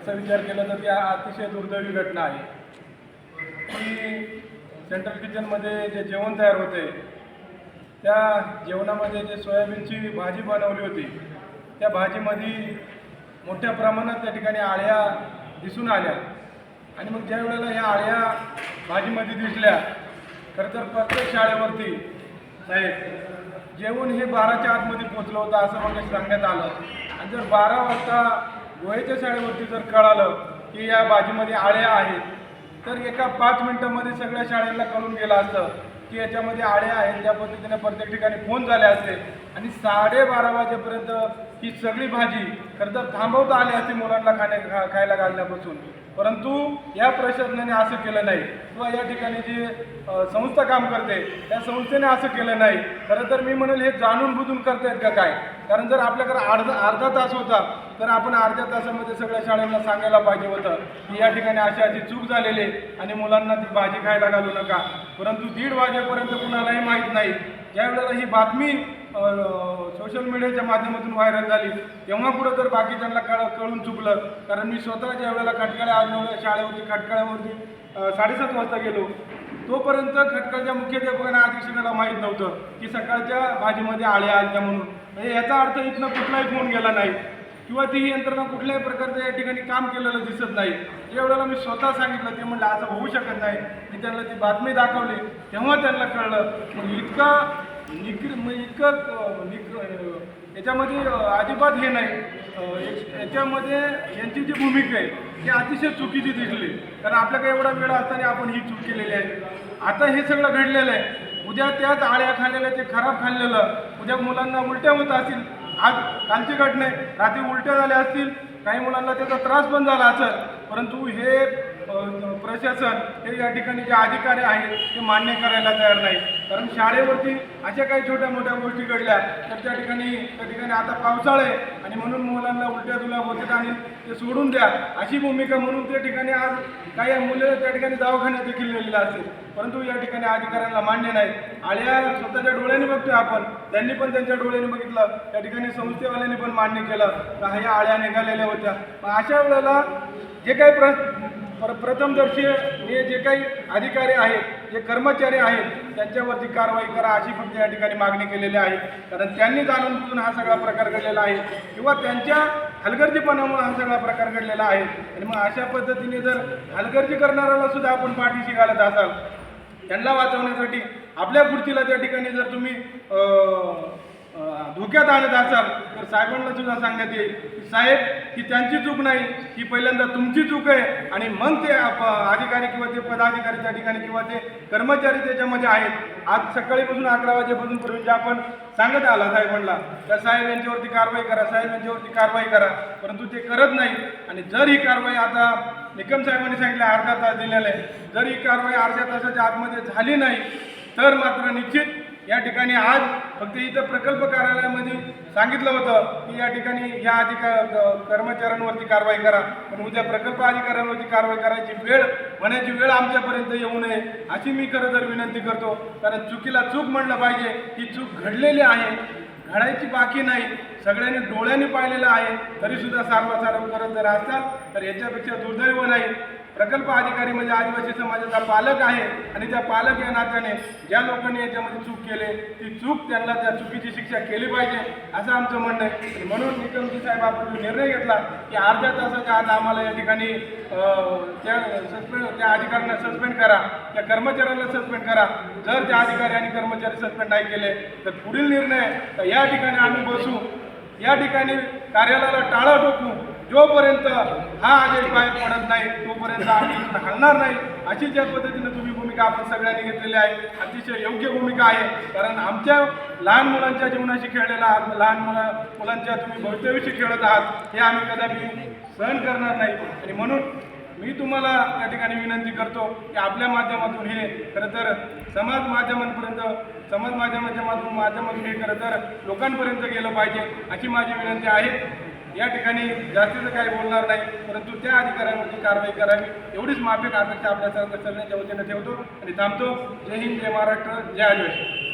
तसा विचार केला तर ती अतिशय दुर्दैवी घटना आहे. की सेंट्रल किचनमध्ये जे जेवण तयार होते त्या जेवणामध्ये जे सोयाबीनची भाजी बनवली होती त्या भाजीमध्ये मोठ्या प्रमाणात त्या ठिकाणी आळ्या दिसून आल्या. आणि मग ज्या वेळेला ह्या आळ्या भाजीमध्ये दिसल्या खरं तर प्रत्येक शाळेवरती साहेब जेवण हे बाराच्या आतमध्ये पोचलं होतं असं मला सांगण्यात आलं. आणि जर बारा वाजता गोयच्या शाळेवरती जर कळालं की या भाजीमध्ये आळ्या आहेत तर एका पाच मिनटामध्ये सगळ्या शाळेला कळून गेलं असतं की याच्यामध्ये आळ्या आहेत. त्या पद्धतीने प्रत्येक ठिकाणी फोन झाले असते. आणि साडेबारा वाजेपर्यंत ही सगळी भाजी खरं तर थांबवता आली असती मुलांना खाण्या खा खायला घालण्यापासून. परंतु या प्रशासनाने असं केलं नाही. किंवा या ठिकाणी जी संस्था काम करते त्या संस्थेने असं केलं नाही. खरं तर मी म्हणेल हे जाणून बुजून करतायत का काय? कारण जर आपल्याकडे अर्धा अर्धा तास होता तर आपण अर्ध्या तासामध्ये सगळ्या शाळांना सांगायला पाहिजे होतं की या ठिकाणी अशी अशी चूक झालेली आहे आणि मुलांना ती भाजी खायला घालू नका. परंतु दीड वाजेपर्यंत कुणालाही माहीत नाही. ज्यावेळेला ही बातमी सोशल मीडियाच्या माध्यमातून व्हायरल झाली. तेव्हा कुठं तर बाकीच्यांना कळ कळून चुकलं. कारण मी स्वतः ज्या वेळेला खटकाळ्या आज शाळेवरती खटकाळ्यावरती साडेसात वाजता गेलो. तोपर्यंत खटकाळच्या मुख्याध्यापकांना अधीक्षकाला माहीत नव्हतं की सकाळच्या भाजीमध्ये आळ्या आल्या म्हणून. म्हणजे याचा अर्थ इथनं कुठलाही फोन गेला नाही. किंवा ती यंत्रणा कुठल्याही प्रकारचं या ठिकाणी काम केलेलं दिसत नाही. एवढ्याला मी स्वतः सांगितलं ते म्हणलं असं होऊ शकत नाही. मी त्यांना ती बातमी दाखवली. तेव्हा त्यांना कळलं मग इतका निक्र मग इतकं याच्यामध्ये अजिबात हे नाही. याच्यामध्ये यांची जी भूमिका आहे ती अतिशय चुकीची दिसली. कारण आपल्याकडे एवढा वेळ असताना आपण ही चूक केलेली आहे. आता हे सगळं घडलेलं आहे. उद्या त्याच आळ्या खाल्लेल्या ते खराब खाल्लेलं. उद्या मुलांना उलट्या होत असतील. आज कालची घटना आहे. रात्री उलट्या झाल्या असतील. काही मुलांना त्याचा त्रास पण झाला असेल. परंतु हे प्रशासन हे या ठिकाणी जे अधिकारी आहेत ते मान्य करायला तयार नाही. कारण शाळेवरती अशा काही छोट्या मोठ्या गोष्टी घडल्या तर त्या ठिकाणी त्या ठिकाणी आता पावसाळा आहे आणि म्हणून मुलांना उलट्या जुलाब होतात आणि ते सोडून द्या. अशी भूमिका म्हणून त्या ठिकाणी आज काही मुलं त्या ठिकाणी दवाखान्यात देखील नेलेलं असेल परंतु या ठिकाणी अधिकाऱ्यांना मान्य नाही. आल्या स्वतःच्या डोळ्याने बघतोय आपण. त्यांनी पण त्यांच्या डोळ्याने बघितलं. त्या ठिकाणी संस्थेवाल्यांनी पण मान्य केलं. का ह्या आळ्या निघालेल्या होत्या. अशा वेळेला जे काही प्र पर प्रथमदर्शी हे जे काही अधिकारी आहेत जे कर्मचारी आहेत त्यांच्यावरती कारवाई करा अशी फक्त या ठिकाणी मागणी केलेली आहे. कारण त्यांनी जाणून बुजून हा सगळा प्रकार घडलेला आहे. किंवा त्यांच्या हलगर्जीपणामुळे हा सगळा प्रकार घडलेला आहे. आणि मग अशा पद्धतीने जर हलगर्जी करणाऱ्याला सुद्धा आपण पाठीशी घालत असाल त्यांना वाचवण्यासाठी आपल्या पुढचीला त्या ठिकाणी जर तुम्ही धोक्यात आणत असाल तर साहेबांना सुद्धा सांगण्यात येईल की साहेब ही त्यांची चूक नाही ही पहिल्यांदा तुमची चूक आहे. आणि मग ते अधिकारी किंवा ते पदाधिकारी त्या ठिकाणी किंवा ते कर्मचारी त्याच्यामध्ये आहेत. आज सकाळीपासून अकरा वाजेपासून पूर्वी जे आपण सांगत आला साहेबांना त्या साहेब यांच्यावरती कारवाई करा साहेब यांच्यावरती कारवाई करा. परंतु ते करत नाही. आणि जर ही कारवाई आता निकम साहेबांनी सांगितलं अर्धा तास दिलेला आहे. जर ही कारवाई अर्ध्या तासाच्या आतमध्ये झाली नाही तर मात्र निश्चित या ठिकाणी आज फक्त इथं प्रकल्प कार्यालयामध्ये सांगितलं होतं की या ठिकाणी या अधिका कर्मचाऱ्यांवरती कारवाई करा. पण उद्या प्रकल्प अधिकाऱ्यांवरती कारवाई करायची वेळ होण्याची वेळ आमच्यापर्यंत येऊ नये अशी मी खरं तर विनंती करतो. कारण चुकीला चूक म्हणलं पाहिजे. ही चूक घडलेली आहे. घडायची बाकी नाही. सगळ्यांनी डोळ्यांनी पाहिलेलं आहे. तरीसुद्धा सारवासारव करत जर असाल तर याच्यापेक्षा दुर्दैव नाही. प्रकल्प अधिकारी म्हणजे आदिवासी समाजाचा पालक आहे आणि त्या पालक या नात्याने ज्या लोकांनी याच्यामध्ये चूक केले ती चूक त्यांना त्या चुकीची शिक्षा केली पाहिजे असं आमचं म्हणणं आहे. म्हणून निकमजी साहेब आपण जो निर्णय घेतला की अर्ध्या तासाच्या आज आम्हाला या ठिकाणी त्या सस्पेंड त्या अधिकाऱ्यांना सस्पेंड करा त्या कर्मचाऱ्यांना सस्पेंड करा. जर त्या अधिकारी आणि कर्मचारी सस्पेंड नाही केले तर पुढील निर्णय तर या ठिकाणी आम्ही बसू. या ठिकाणी कार्यालयाला टाळं ठोकू. जोपर्यंत हा आदेश बाहेर पडत नाही तोपर्यंत आम्ही इथून हलणार नाही. अशी ज्या पद्धतीनं तुम्ही भूमिका आपण सगळ्यांनी घेतलेली आहे अतिशय योग्य भूमिका आहे. कारण आमच्या लहान मुलांच्या जीवनाशी खेळलेला आहात लहान मुला मुलांच्या तुम्ही भवितव्याशी खेळत आहात हे आम्ही कदापि सहन करणार नाही. आणि म्हणून मी तुम्हाला या ठिकाणी विनंती करतो की आपल्या माध्यमातून हे खरं तर समाज माध्यमांपर्यंत समाज माध्यमाच्या माध्यमातून हे खरं तर लोकांपर्यंत गेलं पाहिजे अशी माझी विनंती आहे. या ठिकाणी जास्तीचं काही बोलणार नाही परंतु त्या अधिकाऱ्यांवरती कारवाई करावी एवढीच माफिक अपेक्षा आपल्या सर्व वतीनं ठेवतो आणि थांबतो. जय हिंद जय महाराष्ट्र जय आदिवासी.